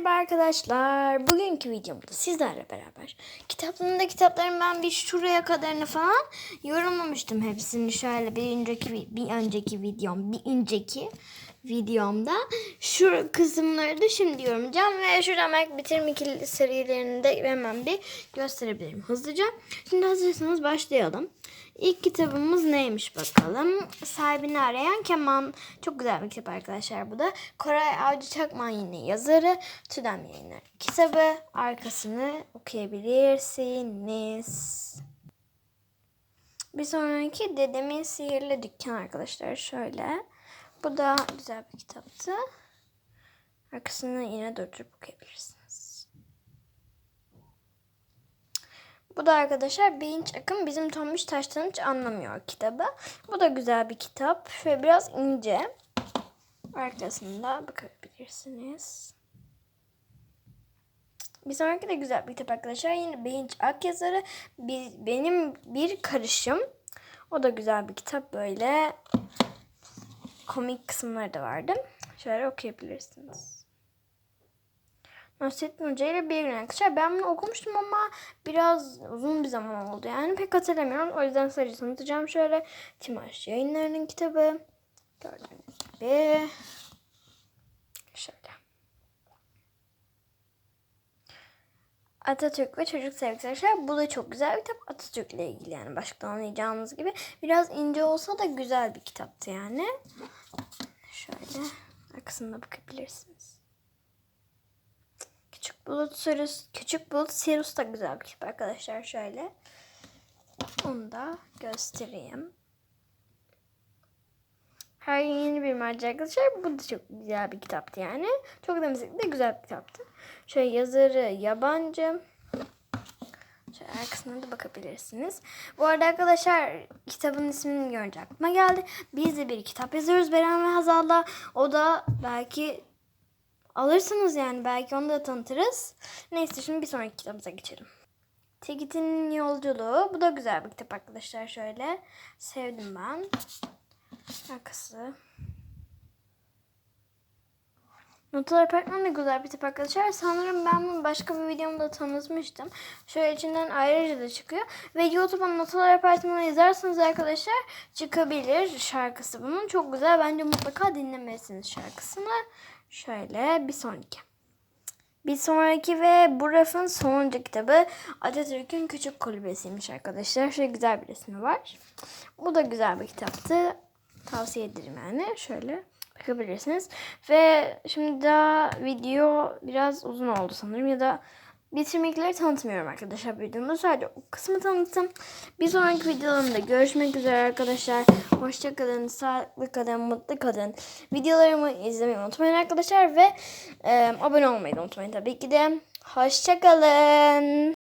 Merhaba arkadaşlar. Bugünkü videomda sizlerle beraber kitaplarında kitapların ben bir şuraya kadarını falan yorumlamıştım hepsini şöyle bir önceki bir önceki videom bir önceki videomda şu kısımları da şimdi yorumlayacağım ve şuradan belki bitirim ikili serilerini de hemen bir gösterebilirim hızlıca. Şimdi hazırsanız başlayalım. İlk kitabımız neymiş bakalım. Sahibini arayan keman. Çok güzel bir kitap arkadaşlar bu da. Koray Avcı Çakman yine yazarı. Tüdem yayınları kitabı. Arkasını okuyabilirsiniz. Bir sonraki Dedemin Sihirli Dükkan arkadaşlar şöyle. Bu da güzel bir kitaptı. Arkasını yine durdurup okuyabilirsiniz. Bu da arkadaşlar Bilinç Akım Bizim Tombiş Taştan Hiç Anlamıyor kitabı. Bu da güzel bir kitap ve biraz ince. Arkasında bakabilirsiniz. Bir sonraki de güzel bir kitap arkadaşlar. Yine Bilinç Ak yazarı bir, benim bir karışım. O da güzel bir kitap böyle. Komik kısımları da vardı. Şöyle okuyabilirsiniz. Nasrettin Hoca ile bir gün arkadaşlar. Ben bunu okumuştum ama biraz uzun bir zaman oldu. Yani pek hatırlamıyorum. O yüzden sadece tanıtacağım. Şöyle Timaş yayınlarının kitabı. Gördüğünüz gibi. Şöyle. Atatürk ve Çocuk Sevgisi arkadaşlar. Bu da çok güzel bir kitap. Atatürk'le ilgili yani başka anlayacağınız gibi. Biraz ince olsa da güzel bir kitaptı yani. Şöyle arkasında bakabilirsiniz. Bulut Sirius, Küçük Bulut Sirius da güzel bir kitap arkadaşlar şöyle. Onu da göstereyim. Her yeni bir macera arkadaşlar. Bu da çok güzel bir kitaptı yani. Çok da müzikli de güzel bir kitaptı. Şöyle yazarı yabancı. Şöyle arkasına da bakabilirsiniz. Bu arada arkadaşlar kitabın ismini görünce aklıma geldi. Biz de bir kitap yazıyoruz Beren ve Hazal'la. O da belki alırsınız yani. Belki onu da tanıtırız. Neyse şimdi bir sonraki kitabımıza geçelim. Tikit'in yolculuğu. Bu da güzel bir kitap arkadaşlar şöyle. Sevdim ben. Arkası. Notalar Apartman da güzel bir kitap arkadaşlar. Sanırım ben bunu başka bir videomda tanıtmıştım. Şöyle içinden ayrıca da çıkıyor. Ve YouTube'a Notalar Apartmanı yazarsanız arkadaşlar çıkabilir şarkısı bunun. Çok güzel. Bence mutlaka dinlemelisiniz şarkısını. Şöyle bir sonraki. Bir sonraki ve bu rafın sonuncu kitabı Atatürk'ün Küçük Kulübesi'ymiş arkadaşlar. Şöyle güzel bir resmi var. Bu da güzel bir kitaptı. Tavsiye ederim yani. Şöyle bakabilirsiniz. Ve şimdi daha video biraz uzun oldu sanırım ya da bitirmekleri tanıtmıyorum arkadaşlar videomda. Sadece o kısmı tanıttım. Bir sonraki videolarımda görüşmek üzere arkadaşlar. Hoşçakalın, sağlıklı kalın, mutlu kalın. Videolarımı izlemeyi unutmayın arkadaşlar ve e, abone olmayı unutmayın tabii ki de. Hoşçakalın.